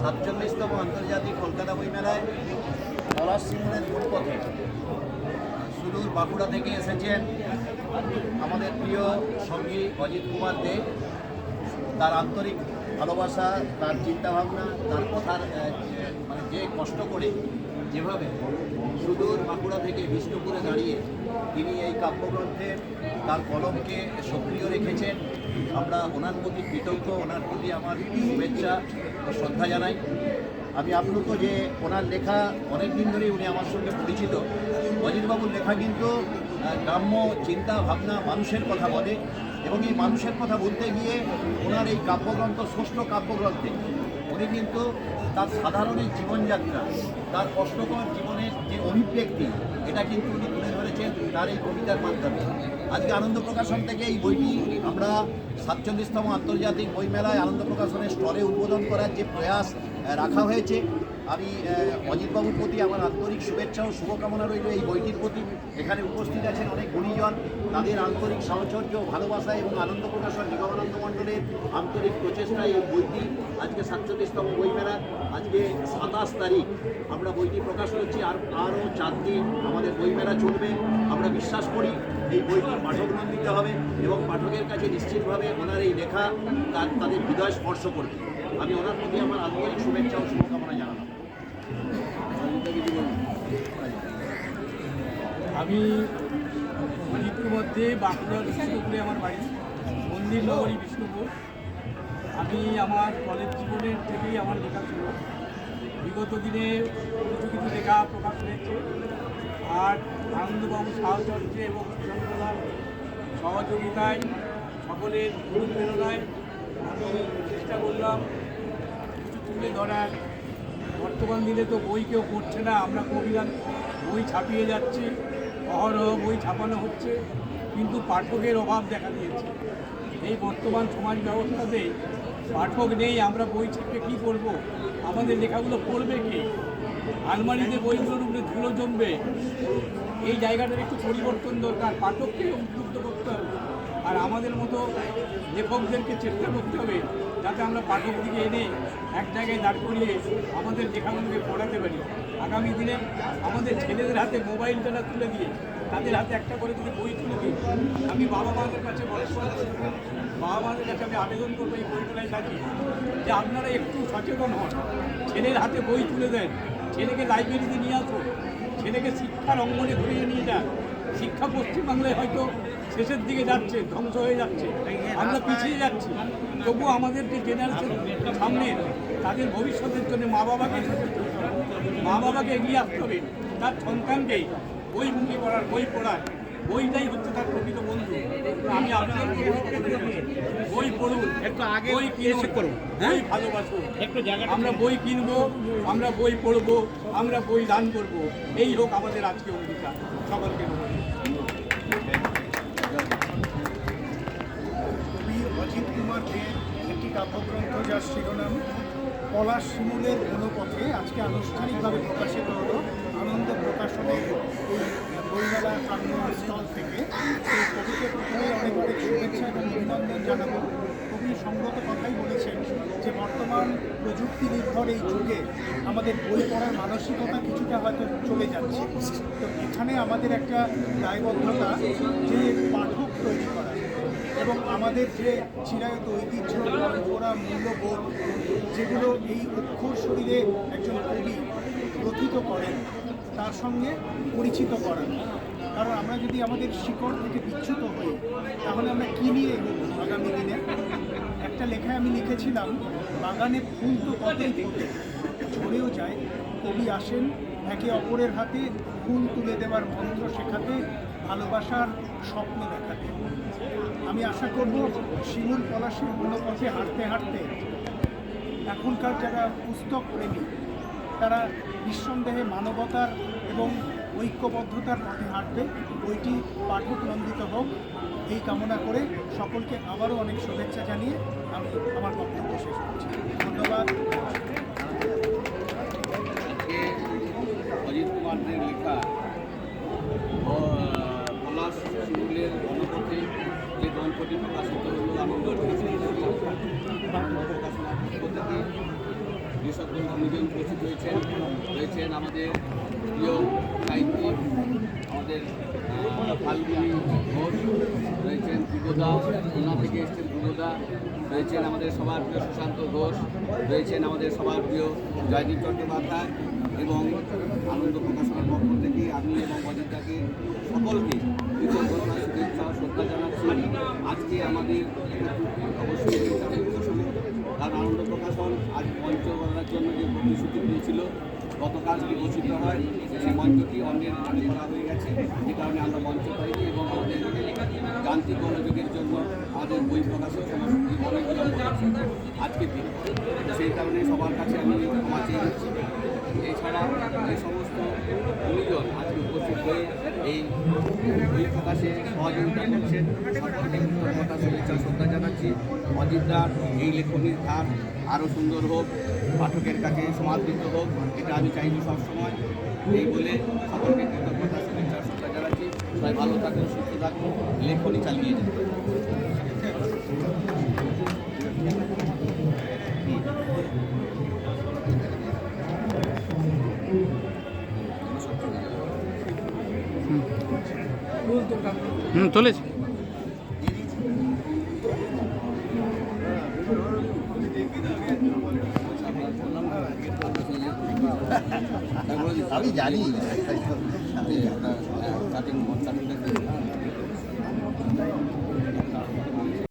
সাতচল্লিশতম আন্তর্জাতিক কলকাতা বই মেলায় পলাশ সিংহের পথে সুদূর বাঁকুড়া থেকে এসেছেন আমাদের প্রিয় সঙ্গী অজিত কুমার দে। তার আন্তরিক ভালোবাসা, তার চিন্তাভাবনা, তার কথার মানে যে কষ্ট করে যেভাবে সুদূর বাঁকুড়া থেকে বিষ্ণুপুরে দাঁড়িয়ে তিনি এই কাব্যগ্রন্থের তার কলমকে সক্রিয় রেখেছেন, আমরা ওনার প্রতি কৃতজ্ঞ, ওনার প্রতি আমার শুভেচ্ছা ও শ্রদ্ধা জানাই। আমি আপ্লুত যে ওনার লেখা অনেক দিন ধরেই উনি আমার সঙ্গে পরিচিত। অজিতবাবুর লেখা কিন্তু গ্রাম্য চিন্তা, ভাবনা, মানুষের কথা বলে এবং এই মানুষের কথা বলতে গিয়ে ওনার এই কাব্যগ্রন্থ, ষষ্ঠ কাব্যগ্রন্থে উনি কিন্তু তার সাধারণ এই জীবনযাত্রা, তার কষ্টকর জীবনের যে অভিব্যক্তি, এটা কিন্তু উনি তুলে ধরেছেন তার এই কবিতার মাধ্যমে। আজকে আনন্দ প্রকাশন থেকে এই বইটি আমরা সাতচল্লিশতম আন্তর্জাতিক বইমেলায় আনন্দ প্রকাশনের স্টলে উদ্বোধন করার যে প্রয়াস রাখা হয়েছে আমি অজিতবাবুর প্রতি আমার আন্তরিক শুভেচ্ছা ও শুভকামনা রইল। এই বইটির প্রতি এখানে উপস্থিত আছেন অনেক গুণীজন। তাদের আন্তরিক সাহচর্য, ভালোবাসা এবং আনন্দ প্রকাশন নিগমানন্দ মণ্ডলের আন্তরিক প্রচেষ্টায় এই বইটি। আজকে সাতচল্লিশতম বইমেলা। আজকে সাতাশ তারিখ আমরা বইটি প্রকাশ করছি। আর আরও চার দিন আমাদের বইমেলা চলবে। আমরা বিশ্বাস করি এই বইটি পাঠকনন্দিত হবে এবং পাঠকের কাছে নিশ্চিতভাবে ওনার এই লেখা তাদের হৃদয় স্পর্শ করবে। আমি ওনার প্রতি আমার আন্তরিক শুভেচ্ছা ও শুভকামনা জানালাম। আমি অজিতের মধ্যে বাঁকুড়া বিষ্ণুপুরে আমার বাড়ি, মন্দির নগরী বিষ্ণুপুর। আমি আমার কলেজ জীবনের থেকেই আমার লেখা ছিল বিগত দিনে কিছু কিছু লেখা প্রকাশ হয়েছে। আর আনন্দবাবু সাহচর্যে এবং সুশান্তলার সহযোগিতায় সকলের অনুপ্রেরণায় আমি চেষ্টা করলাম কিছু তুলে ধরার বর্তমান দিনে তো বই কেউ পড়ছে না, আমরা কবিরা বই ছাপিয়ে যাচ্ছি, অহরহ বই ছাপানো হচ্ছে, কিন্তু পাঠকের অভাব দেখা দিয়েছে। এই বর্তমান সমাজ ব্যবস্থাতে পাঠক নেই, আমরা বই ছেপে কী করব? আমাদের লেখাগুলো পড়বে কে? আলমারিতে বইগুলোর উপরে ধুলো জমবে। এই জায়গাটার একটু পরিবর্তন দরকার, পাঠককে উদ্বুদ্ধ করতে হবে। আর আমাদের মতো লেখকদেরকে চেষ্টা করতে হবে, যাতে আমরা পাঠক দিকে এনে এক জায়গায় দাঁড় করিয়ে আমাদের লেখাগুলোকে পড়াতে পারি। আগামী দিনে আমাদের ছেলেদের হাতে মোবাইলটা না তুলে দিয়ে তাদের হাতে একটা করে যদি বই তুলে দিই, আমি বাবা মাদের কাছে বয়স বাবা মাদের কাছে আমি আবেদন করব এই বইগুলাই কাজে যে আপনারা একটু সচেতন হন। ছেলের হাতে বই তুলে দেন। ছেলেকে লাইব্রেরিতে নিয়ে আসুন। ছেলেকে শিক্ষার অঙ্গনে ঘুরিয়ে নিয়ে যান। শিক্ষা পশ্চিমবাংলায় হয়তো শেষের দিকে যাচ্ছে ধ্বংস হয়ে যাচ্ছে আমরা পিছিয়ে যাচ্ছি। তবু আমাদের যে জেনারেশন সামনে তাদের ভবিষ্যতের জন্য মা বাবাকে। মা বাবাকে এগিয়ে আসতে হবে তার সন্তানকে বই মুখী পড়ার বই পড়ার বইটাই হচ্ছে তার প্রকৃত বন্ধু। আমি আপনাদের বই পড়ুন একটু আগে বই কিনে করুন বই ভালোবাসুন। একটু জায়গা আমরা বই কিনবো আমরা বই পড়ব আমরা বই দান করব। এই হোক আমাদের আজকে অঙ্গীকার। সকলকে অজিত কুমার দে একটি কাব্যগ্রন্থ যার শিরোনাম পলাশ শিমুলের বনপথে আজকে আনুষ্ঠানিকভাবে প্রকাশিত হলো। আনন্দ প্রকাশনের এই বইমেলা স্থল থেকে। সেই কবিকে প্রথমে অনেক অনেক শুভেচ্ছা এবং অভিনন্দন জানাব। কবি সঙ্গত কথাই বলেছেন যে, বর্তমান প্রযুক্তি নির্ভর এই যুগে আমাদের বই পড়ার মানসিকতা কিছুটা হয়তো চলে যাচ্ছে। তো এখানে আমাদের একটা দায়বদ্ধতা যে পাঠক তৈরি করা। এবং আমাদের যে চিরায়ত ঐতিহ্য পরম্পরা মূল্যবোধ, যেগুলো এই অক্ষর শরীরে একজন কবি গ্রথিত করেন, তার সঙ্গে পরিচিত করান। কারণ আমরা যদি আমাদের শিকড় থেকে বিচ্যুত হই, তাহলে আমরা কী নিয়ে আগামী দিনে? একটা লেখায় আমি লিখেছিলাম, বাগানে ফুল তো কতই ফোটে ঝরেও যায়, কবি আসেন, একে অপরের হাতে ফুল তুলে দেওয়ার মন্ত্র শেখাতে, ভালোবাসার স্বপ্ন দেখাতে আমি আশা করব শিমুল পলাশের পথে হাঁটতে হাঁটতে এখনকার যারা পুস্তক প্রেমী, তারা নিঃসন্দেহে মানবতার এবং ঐক্যবদ্ধতার পথে হাঁটবে। বইটি পাঠক নন্দিত হোক। এই কামনা করে সকলকে আবারও অনেক শুভেচ্ছা জানিয়ে আমি আমার বক্তব্য শেষ করছি। ধন্যবাদ আজকে অজিত কুমারদের লেখা ও, পলাশ শিমুলের গণপথে যে গ্রন্থটি যে সকল গুণীজন উপস্থিত রয়েছেন রয়েছেন আমাদের প্রিয় সাহিত্যিক আমাদের ফাল্গুনি ঘোষ, রয়েছেন পূর্বদা খুলনা থেকে এসছেন পূর্বদা রয়েছেন আমাদের সবার প্রিয় সুশান্ত ঘোষ, রয়েছেন আমাদের সবার প্রিয় জয়দীপ চট্টোপাধ্যায় এবং আনন্দ প্রকাশনের পক্ষ থেকে আমি এবং অজিতাকে সকলকে কৃতজ্ঞতা ও শ্রদ্ধা জানাচ্ছি। আজকে আমাদের অবশ্যই তার আনন্দ প্রকাশন, আজ মঞ্চ করার জন্য যে প্রতিশ্রুতি দিয়েছিল গতকাল যে ঘোষিত হয়, সেই মঞ্চটি অন্যের নামে করা হয়ে গেছে। যে কারণে আমরা মঞ্চ পাইনি এবং আমাদের যান্ত্রিক মনোযোগের জন্য আমাদের বই প্রকাশের সময়সূচি অনেক দিন সেই কারণে সবার কাছে আমি ক্ষমা চেয়ে এছাড়া যে সমস্ত গুণীজন আজকে উপস্থিত হয়ে এই বই প্রকাশে সহযোগিতা করছেন। সকলকে কৃতজ্ঞতা শুভেচ্ছা শ্রদ্ধা জানাচ্ছি। অজিতদার এই লেখনীর ধার আরও সুন্দর হোক, পাঠকের কাছে সমাদৃত হোক, এটা আমি চাইব সবসময়। এই বলে সকলকে কৃতজ্ঞতা শুভেচ্ছা শ্রদ্ধা জানাচ্ছি। সবাই ভালো থাকুন, সুস্থ থাকুন, লেখনী চালিয়ে যান। হুম চলেছে। আমি জানি কাটিং স্টার্টিংটা